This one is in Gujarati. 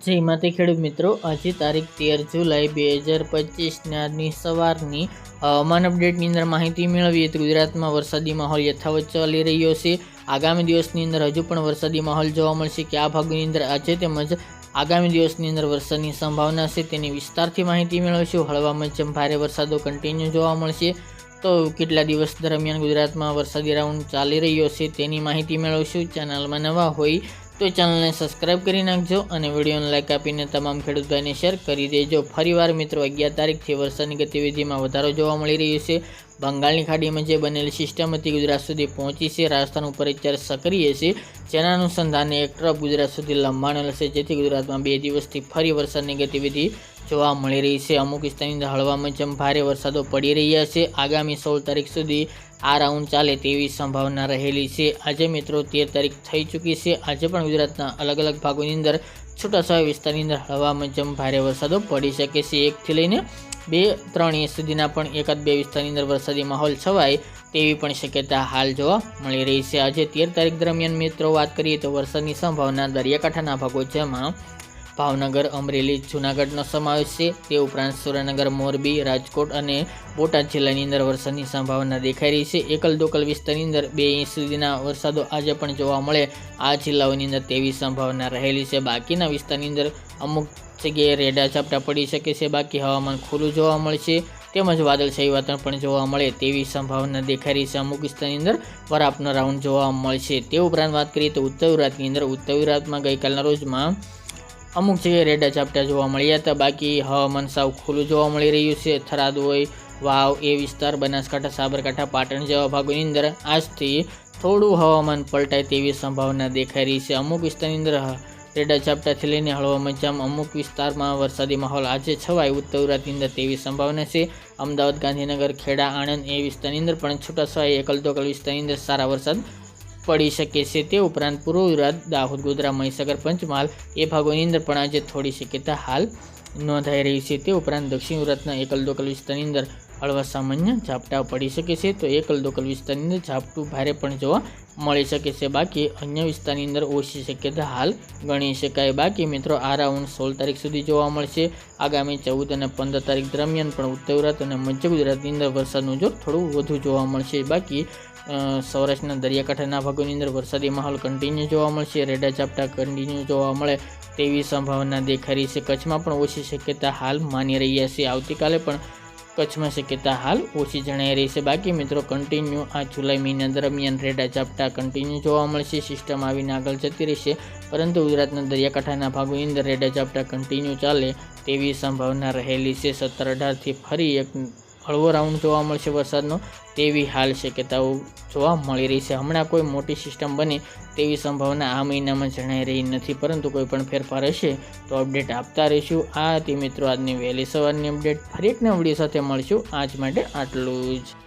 જય માતે ખેડૂત મિત્રો, આજે તારીખ તેર જુલાઈ બે હજાર પચીસના આજની સવારની હવામાન અપડેટની અંદર માહિતી મેળવીએ તો ગુજરાતમાં વરસાદી માહોલ યથાવત ચાલી રહ્યો છે. આગામી દિવસની અંદર હજુ પણ વરસાદી માહોલ જોવા મળશે કે આ ભાગની અંદર આજે તેમજ આગામી દિવસની અંદર વરસાદની સંભાવના છે તેની વિસ્તારથી માહિતી મેળવીશું. હળવા મધ્યમ ભારે વરસાદો કન્ટિન્યુ જોવા મળશે. તો કેટલા દિવસ દરમિયાન ગુજરાતમાં વરસાદી રાઉન્ડ ચાલી રહ્યો છે તેની માહિતી મેળવશું. ચેનલમાં નવા હોય તો ચેનલને સબસ્ક્રાઇબ કરી નાખજો અને વિડીયોને લાઇક આપીને તમામ ખેડૂત ભાઈને શેર કરી દેજો. ફરીવાર મિત્રો, અગિયાર તારીખથી વરસાદની ગતિવિધિમાં વધારો જોવા મળી રહ્યો છે. બંગાળની ખાડીમાં જે બનેલી સિસ્ટમ હતી, ગુજરાત સુધી પહોંચી છે. રાજસ્થાન ઉપર અત્યારે સક્રિય છે. જેના અનુસંધાને એક ટ્રફ ગુજરાત સુધી લંબાણેલ છે. જેથી ગુજરાતમાં બે દિવસથી ફરી વરસાદની ગતિવિધિ જોવા મળી રહી છે. અમુક વિસ્તારની અંદર હળવા મધ્યમ ભારે વરસાદો પડી રહ્યા છે, આગામી સોળ તારીખ સુધી આ રાઉન્ડ ચાલે તેવી સંભાવના રહેલી છે. આજે મિત્રો તેર તારીખ થઈ ચૂકી છે. આજે પણ ગુજરાતના અલગ અલગ ભાગોની અંદર, છૂટાછવાયા વિસ્તારની અંદર હળવા મધ્યમ ભારે વરસાદો પડી શકે છે. એકથી લઈને બે, ત્રણ ઇંચ સુધીના પણ એકાદ બે વિસ્તારની અંદર વરસાદી માહોલ છવાય તેવી પણ શક્યતા હાલ જોવા મળી રહી છે. આજે તેર તારીખ દરમિયાન મિત્રો વાત કરીએ તો વરસાદની સંભાવના દરિયાકાંઠાના ભાગો જેમાં ભાવનગર, અમરેલી, જૂનાગઢનો સમાવેશ છે. તે ઉપરાંત સુરેન્દ્રનગર, મોરબી, રાજકોટ અને બોટાદ જિલ્લાની અંદર વરસાદની સંભાવના દેખાઈ રહી છે. એકલ દોકલ વિસ્તારની અંદર બે ઇંચ સુધીના વરસાદો આજે પણ જોવા મળે. આ જિલ્લાઓની અંદર તેવી સંભાવના રહેલી છે. બાકીના વિસ્તારની અંદર અમુક જગ્યાએ રેડા ઝાપટા પડી શકે છે. બાકી હવામાન ખુલ્લું જોવા મળશે તેમજ વાદળછાયું વાતાવરણ પણ જોવા મળે તેવી સંભાવના દેખાઈ રહી છે. અમુક વિસ્તારની અંદર વરાપનો રાઉન્ડ જોવા મળશે તે ઉપરાંત વાત કરીએ તો ઉત્તર ગુજરાતની અંદર ઉત્તર ગુજરાતમાં ગઈકાલના રોજમાં અમુક જગ્યાએ રેડા ઝાપટા જોવા મળ્યા હતા, બાકી હવામાન સાવ ખુલ્લું જોવા મળી રહ્યું છે. થરાદ હોય, વાવ એ વિસ્તાર, બનાસકાંઠા, સાબરકાંઠા, પાટણ જેવા ભાગોની અંદર આજથી થોડું હવામાન પલટાય તેવી સંભાવના દેખાઈ રહી છે. અમુક વિસ્તારની અંદર રેડા ઝાપટાથી લઈને હળવા મજામ અમુક વિસ્તારમાં વરસાદી માહોલ આજે છવાય, ઉત્તર ગુજરાતની અંદર તેવી સંભાવના છે. અમદાવાદ, ગાંધીનગર, ખેડા, આણંદ એ વિસ્તારની અંદર પણ છૂટાછવાય એકલ દોકલ વિસ્તારની અંદર સારા વરસાદ પડી શકે છે. તે ઉપરાંત પૂર્વ ગુજરાત, દાહોદ, ગોધરા, મહીસાગર, પંચમહાલ એ ભાગોની અંદર પણ આજે થોડી શક્યતા હાલ નોંધાઈ રહી છે. તે ઉપરાંત દક્ષિણ ગુજરાતના એકલ દોકલ વિસ્તારની અંદર હળવા સામાન્ય ઝાપટા પડી શકે છે, તો એકલ દોકલ વિસ્તારની અંદર ઝાપટું ભારે પણ જોવા મળી શકે છે. બાકી અન્ય વિસ્તારની અંદર ઓછી શક્યતા હાલ ગણી શકાય. બાકી મિત્રો આ રાઉન્ડ સોળ તારીખ સુધી જોવા મળશે. આગામી ચૌદ અને પંદર તારીખ દરમિયાન પણ ઉત્તર ગુજરાત અને મધ્ય ગુજરાતની અંદર વરસાદનું જોર થોડું વધુ જોવા મળશે. બાકી સૌરાષ્ટ્રના દરિયાકાંઠાના ભાગોની અંદર વરસાદી માહોલ કન્ટિન્યુ જોવા મળશે. રેડા ઝાપટા કન્ટિન્યુ જોવા મળે તેવી સંભાવના દેખાઈ રહી છે. કચ્છમાં પણ ઓછી શક્યતા હાલ માની રહ્યા છે. આવતીકાલે પણ કચ્છમાં શક્યતા હાલ ઓછી જણાઈ રહી છે. બાકી મિત્રો કન્ટિન્યુ આ જુલાઈ મહિના દરમિયાન રેડા ઝાપટા કન્ટિન્યુ જોવા મળશે. સિસ્ટમ આવીને આગળ જતી રહેશે. પરંતુ ગુજરાતના દરિયાકાંઠાના ભાગોની અંદર રેડા ઝાપટા કન્ટિન્યુ ચાલે તેવી સંભાવના રહેલી છે. સત્તર અઢારથી ફરી એક હળવો રાઉન્ડ જોવા મળશે વરસાદનો, તેવી હાલ શક્યતાઓ જોવા મળી રહી છે. હમણાં કોઈ મોટી સિસ્ટમ બને તેવી સંભાવના આ મહિનામાં જણાઈ રહી નથી, પરંતુ કોઈ પણ ફેરફાર હશે તો અપડેટ આપતા રહીશું. આ હતી મિત્રો, આજની વહેલી સવારની અપડેટ ફરી એક નવડી સાથે મળશું. આજ માટે આટલું જ.